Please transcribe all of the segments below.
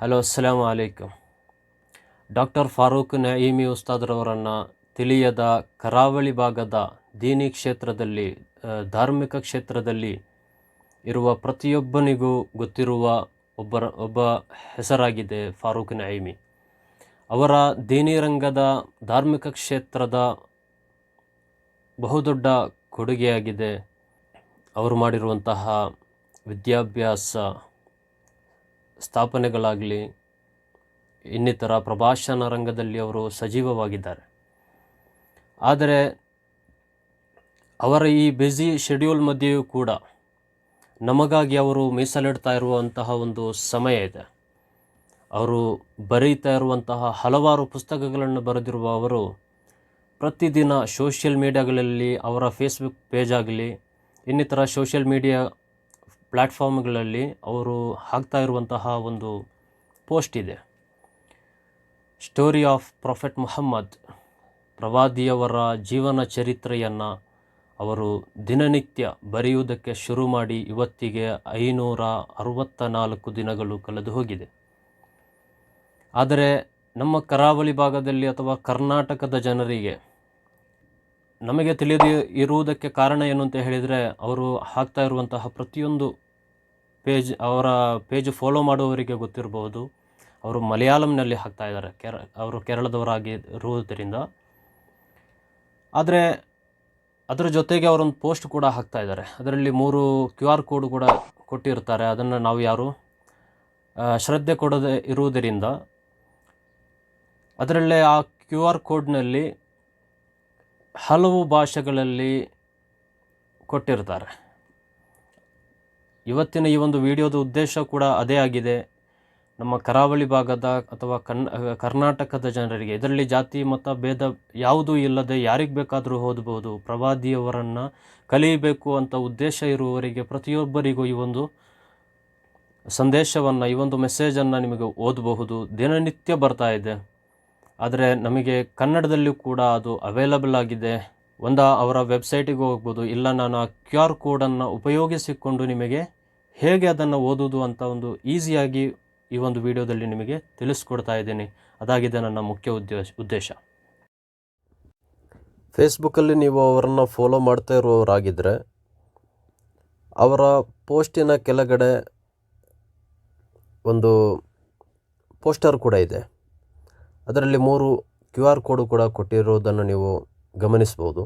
Hello, ಅಸ್ಸಲಾಮು ಅಲೈಕಮ್. Doctor Farooq ನಯೀಮಿ ಉಸ್ತಾದ್ರವರನ್ನು ತಿಳಿಯದ ಕರಾವಳಿ ಭಾಗದ ದೀನಿ ಕ್ಷೇತ್ರದಲ್ಲಿ ಧಾರ್ಮಿಕ ಕ್ಷೇತ್ರದಲ್ಲಿ ಇರುವ ಪ್ರತಿಯೊಬ್ಬನಿಗೂ ಗೊತ್ತಿರುವ ಒಬ್ಬರ, ಒಬ್ಬ ಹೆಸರಾಗಿದೆ ಫಾರೂಕ್ ನಯೀಮಿ. ಅವರ ದೀನಿ ರಂಗದ ಧಾರ್ಮಿಕ ಕ್ಷೇತ್ರದ ಬಹುದೊಡ್ಡ ಕೊಡುಗೆಯಾಗಿದೆ. ಅವರು ಮಾಡಿರುವಂತಹ ವಿದ್ಯಾಭ್ಯಾಸ ಸ್ಥಾಪನೆಗಳಾಗಲಿ, ಇನ್ನಿತರ ಪ್ರಭಾಷಣ ರಂಗದಲ್ಲಿ ಅವರು ಸಜೀವವಾಗಿದ್ದಾರೆ. ಆದರೆ ಅವರ ಈ ಬ್ಯುಸಿ ಶೆಡ್ಯೂಲ್ ಮಧ್ಯೆಯೂ ಕೂಡ ನಮಗಾಗಿ ಅವರು ಮೀಸಲಿಡ್ತಾ ಇರುವಂತಹ ಒಂದು ಸಮಯ ಇದೆ. ಅವರು ಬರೀತಾ ಇರುವಂತಹ ಹಲವಾರು ಪುಸ್ತಕಗಳನ್ನು ಬರೆದಿರುವ ಅವರು ಪ್ರತಿದಿನ ಸೋಷಿಯಲ್ ಮೀಡಿಯಾಗಳಲ್ಲಿ, ಅವರ ಫೇಸ್ಬುಕ್ ಪೇಜ್ ಆಗಲಿ, ಇನ್ನಿತರ ಸೋಷಿಯಲ್ ಮೀಡಿಯಾ ಪ್ಲ್ಯಾಟ್ಫಾರ್ಮ್ಗಳಲ್ಲಿ ಅವರು ಹಾಕ್ತಾ ಇರುವಂತಹ ಒಂದು ಪೋಸ್ಟ್ ಇದೆ. ಸ್ಟೋರಿ ಆಫ್ ಪ್ರೊಫೆಟ್ ಮುಹಮ್ಮದ್, ಪ್ರವಾದಿಯವರ ಜೀವನ ಚರಿತ್ರೆಯನ್ನು ಅವರು ದಿನನಿತ್ಯ ಬರೆಯುವುದಕ್ಕೆ ಶುರು ಮಾಡಿ ಇವತ್ತಿಗೆ ಐನೂರ ಅರವತ್ತ ನಾಲ್ಕು ದಿನಗಳು ಕಳೆದು ಹೋಗಿದೆ. ಆದರೆ ನಮ್ಮ ಕರಾವಳಿ ಭಾಗದಲ್ಲಿ ಅಥವಾ ಕರ್ನಾಟಕದ ಜನರಿಗೆ ನಮಗೆ ತಿಳಿದು ಇರುವುದಕ್ಕೆ ಕಾರಣ ಏನು ಅಂತ ಹೇಳಿದರೆ, ಅವರು ಹಾಕ್ತಾ ಇರುವಂತಹ ಪ್ರತಿಯೊಂದು ಪೇಜ್, ಅವರ ಪೇಜ್ ಫಾಲೋ ಮಾಡುವವರಿಗೆ ಗೊತ್ತಿರಬಹುದು. ಅವರು ಮಲಯಾಳಂನಲ್ಲಿ ಹಾಕ್ತಾ ಇದ್ದಾರೆ. ಕೇರ, ಅವರು ಕೇರಳದವರಾಗಿ ಇರುವುದರಿಂದ. ಆದರೆ, ಅದರ ಜೊತೆಗೆ ಅವರೊಂದು ಪೋಸ್ಟ್ ಕೂಡ ಹಾಕ್ತಾ ಇದ್ದಾರೆ. ಅದರಲ್ಲಿ ಮೂರು ಕ್ಯೂ ಆರ್ ಕೋಡ್ ಕೂಡ ಕೊಟ್ಟಿರ್ತಾರೆ. ಅದನ್ನು ನಾವು ಯಾರು? ಶ್ರದ್ಧೆ ಕೊಡದೆ ಇರುವುದರಿಂದ. ಅದರಲ್ಲೇ ಆ ಕ್ಯೂ ಆರ್ ಕೋಡ್ನಲ್ಲಿ ಹಲವು ಭಾಷೆಗಳಲ್ಲಿ ಕೊಟ್ಟಿರ್ತಾರೆ. ಇವತ್ತಿನ ಈ ಒಂದು ವಿಡಿಯೋದ ಉದ್ದೇಶ ಕೂಡ ಅದೇ ಆಗಿದೆ. ನಮ್ಮ ಕರಾವಳಿ ಭಾಗದ ಅಥವಾ ಕನ್, ಕರ್ನಾಟಕದ ಜನರಿಗೆ, ಇದರಲ್ಲಿ ಜಾತಿ, ಮತ, ಭೇದ ಯಾವುದೂ ಇಲ್ಲದೆ ಯಾರಿಗೆ ಬೇಕಾದರೂ ಓದಬಹುದು ಪ್ರವಾದಿಯವರನ್ನು ಕಲಿಯಬೇಕು ಅಂತ ಉದ್ದೇಶ ಇರುವವರಿಗೆ ಪ್ರತಿಯೊಬ್ಬರಿಗೂ ಈ ಒಂದು ಸಂದೇಶವನ್ನು, ಈ ಒಂದು ಮೆಸೇಜನ್ನು ನಿಮಗೆ ಓದಬಹುದು. ದಿನನಿತ್ಯ ಬರ್ತಾ ಇದೆ. ಆದರೆ ನಮಗೆ ಕನ್ನಡದಲ್ಲೂ ಕೂಡ ಅದು ಅವೈಲಬಲ್ ಆಗಿದೆ. ಒಂದು ಅವರ ವೆಬ್ಸೈಟಿಗೆ ಹೋಗ್ಬೋದು. ಇಲ್ಲ, ನಾನು ಆ ಕ್ಯೂ ಆರ್ ಕೋಡನ್ನು ಉಪಯೋಗಿಸಿಕೊಂಡು ನಿಮಗೆ ಹೇಗೆ ಅದನ್ನು ಓದುವುದು ಅಂತ ಒಂದು ಈಸಿಯಾಗಿ ಈ ಒಂದು ವಿಡಿಯೋದಲ್ಲಿ ನಿಮಗೆ ತಿಳಿಸ್ಕೊಡ್ತಾ ಇದ್ದೀನಿ. ಅದಾಗಿದೆ ನನ್ನ ಮುಖ್ಯ ಉದ್ದೇಶ ಉದ್ದೇಶ. ಫೇಸ್ಬುಕ್ಕಲ್ಲಿ ನೀವು ಅವರನ್ನು ಫಾಲೋ ಮಾಡ್ತಾ ಇರುವವರಾಗಿದ್ದರೆ ಅವರ ಪೋಸ್ಟಿನ ಕೆಳಗಡೆ ಒಂದು ಪೋಸ್ಟರ್ ಕೂಡ ಇದೆ. ಅದರಲ್ಲಿ ಮೂರು ಕ್ಯೂ ಆರ್ ಕೋಡು ಕೂಡ ಕೊಟ್ಟಿರೋದನ್ನು ನೀವು ಗಮನಿಸ್ಬೋದು.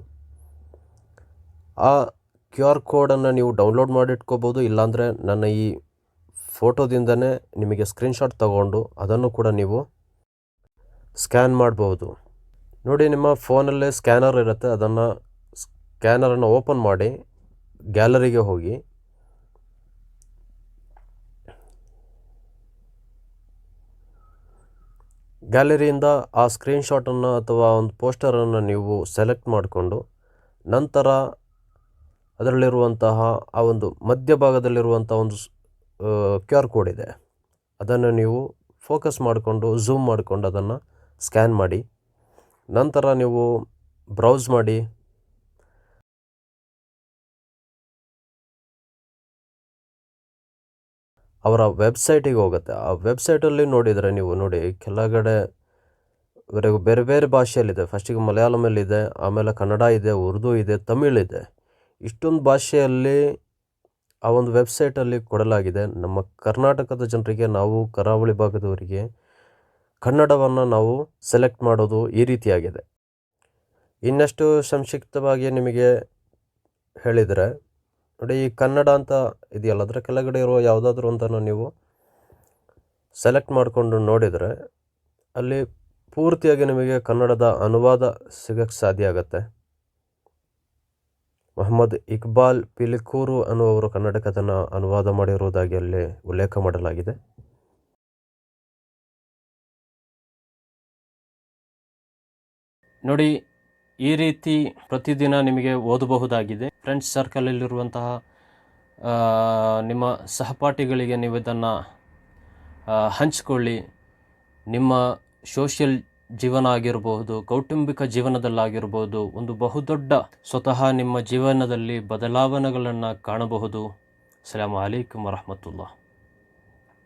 ಆ ಕ್ಯೂ ಆರ್ ಕೋಡನ್ನು ನೀವು ಡೌನ್ಲೋಡ್ ಮಾಡಿಟ್ಕೋಬೋದು, ಇಲ್ಲಾಂದರೆ ನನ್ನ ಈ ಫೋಟೋದಿಂದನೇ ನಿಮಗೆ ಸ್ಕ್ರೀನ್ಶಾಟ್ ತಗೊಂಡು ಅದನ್ನು ಕೂಡ ನೀವು ಸ್ಕ್ಯಾನ್ ಮಾಡ್ಬೋದು. ನೋಡಿ, ನಿಮ್ಮ ಫೋನಲ್ಲೇ ಸ್ಕ್ಯಾನರ್ ಇರುತ್ತೆ, ಅದನ್ನು ಸ್ಕ್ಯಾನರನ್ನು ಓಪನ್ ಮಾಡಿ ಗ್ಯಾಲರಿಗೆ ಹೋಗಿ. ಗ್ಯಾಲರಿಯಿಂದ ಆ ಸ್ಕ್ರೀನ್ಶಾಟನ್ನು ಅಥವಾ ಒಂದು ಪೋಸ್ಟರನ್ನು ನೀವು ಸೆಲೆಕ್ಟ್ ಮಾಡಿಕೊಂಡು ನಂತರ ಅದರಲ್ಲಿರುವಂತಹ ಆ ಒಂದು ಮಧ್ಯಭಾಗದಲ್ಲಿರುವಂಥ ಒಂದು ಕ್ಯೂ ಆರ್ ಕೋಡ್ ಇದೆ. ಅದನ್ನು ನೀವು ಫೋಕಸ್ ಮಾಡಿಕೊಂಡು, ಝೂಮ್ ಮಾಡಿಕೊಂಡು ಅದನ್ನು ಸ್ಕ್ಯಾನ್ ಮಾಡಿ. ನಂತರ ನೀವು ಬ್ರೌಸ್ ಮಾಡಿ. ಅವರ ವೆಬ್ಸೈಟಿಗೆ ಹೋಗುತ್ತೆ. ಆ ವೆಬ್ಸೈಟಲ್ಲಿ ನೋಡಿದರೆ ನೀವು ನೋಡಿ, ಕೆಳಗಡೆ ವರೆಗೂ ಬೇರೆ ಬೇರೆ ಭಾಷೆಯಲ್ಲಿದೆ. ಫಸ್ಟಿಗೆ ಮಲಯಾಳಮಲ್ಲಿದೆ, ಆಮೇಲೆ ಕನ್ನಡ ಇದೆ, ಉರ್ದು ಇದೆ, ತಮಿಳ್ ಇದೆ. ಇಷ್ಟೊಂದು ಭಾಷೆಯಲ್ಲಿ ಆ ಒಂದು ವೆಬ್ಸೈಟಲ್ಲಿ ಕೊಡಲಾಗಿದೆ. ನಮ್ಮ ಕರ್ನಾಟಕದ ಜನರಿಗೆ, ನಾವು ಕರಾವಳಿ ಭಾಗದವರಿಗೆ ಕನ್ನಡವನ್ನು ನಾವು ಸೆಲೆಕ್ಟ್ ಮಾಡೋದು ಈ ರೀತಿಯಾಗಿದೆ. ಇನ್ನಷ್ಟು ಸಂಕ್ಷಿಪ್ತವಾಗಿ ನಿಮಗೆ ಹೇಳಿದರೆ, ನೋಡಿ ಈ ಕನ್ನಡ ಅಂತ ಇದೆಯಲ್ಲ, ಅದರ ಕೆಳಗಡೆ ಇರುವ ಯಾವುದಾದ್ರೂ ಒಂದನ್ನು ನೀವು ಸೆಲೆಕ್ಟ್ ಮಾಡಿಕೊಂಡು ನೋಡಿದರೆ, ಅಲ್ಲಿ ಪೂರ್ತಿಯಾಗಿ ನಿಮಗೆ ಕನ್ನಡದ ಅನುವಾದ ಸಿಗಕ್ಕೆ ಸಾಧ್ಯ ಆಗುತ್ತೆ. ಮೊಹಮ್ಮದ್ ಇಕ್ಬಾಲ್ ಪಿಲಿಕೂರು ಅನ್ನುವರು ಕನ್ನಡಕ್ಕೆ ಅನುವಾದ ಮಾಡಿರುವುದಾಗಿ ಅಲ್ಲಿ ಉಲ್ಲೇಖ ಮಾಡಲಾಗಿದೆ. ನೋಡಿ, ಈ ರೀತಿ ಪ್ರತಿದಿನ ನಿಮಗೆ ಓದಬಹುದಾಗಿದೆ. ಫ್ರೆಂಡ್ಸ್ ಸರ್ಕಲಲ್ಲಿರುವಂತಹ ನಿಮ್ಮ ಸಹಪಾಠಿಗಳಿಗೆ ನೀವು ಇದನ್ನು ಹಂಚಿಕೊಳ್ಳಿ. ನಿಮ್ಮ ಸೋಷಿಯಲ್ ಜೀವನ ಆಗಿರಬಹುದು ಕೌಟುಂಬಿಕ ಜೀವನದಲ್ಲಾಗಿರ್ಬೋದು ಒಂದು ಬಹುದೊಡ್ಡ ಸ್ವತಃ ನಿಮ್ಮ ಜೀವನದಲ್ಲಿ ಬದಲಾವಣೆಗಳನ್ನು ಕಾಣಬಹುದು. ಸಲಾಮ್ ಅಲೈಕುಮ್ ವರಹಮತುಲ್ಲಾಹ್.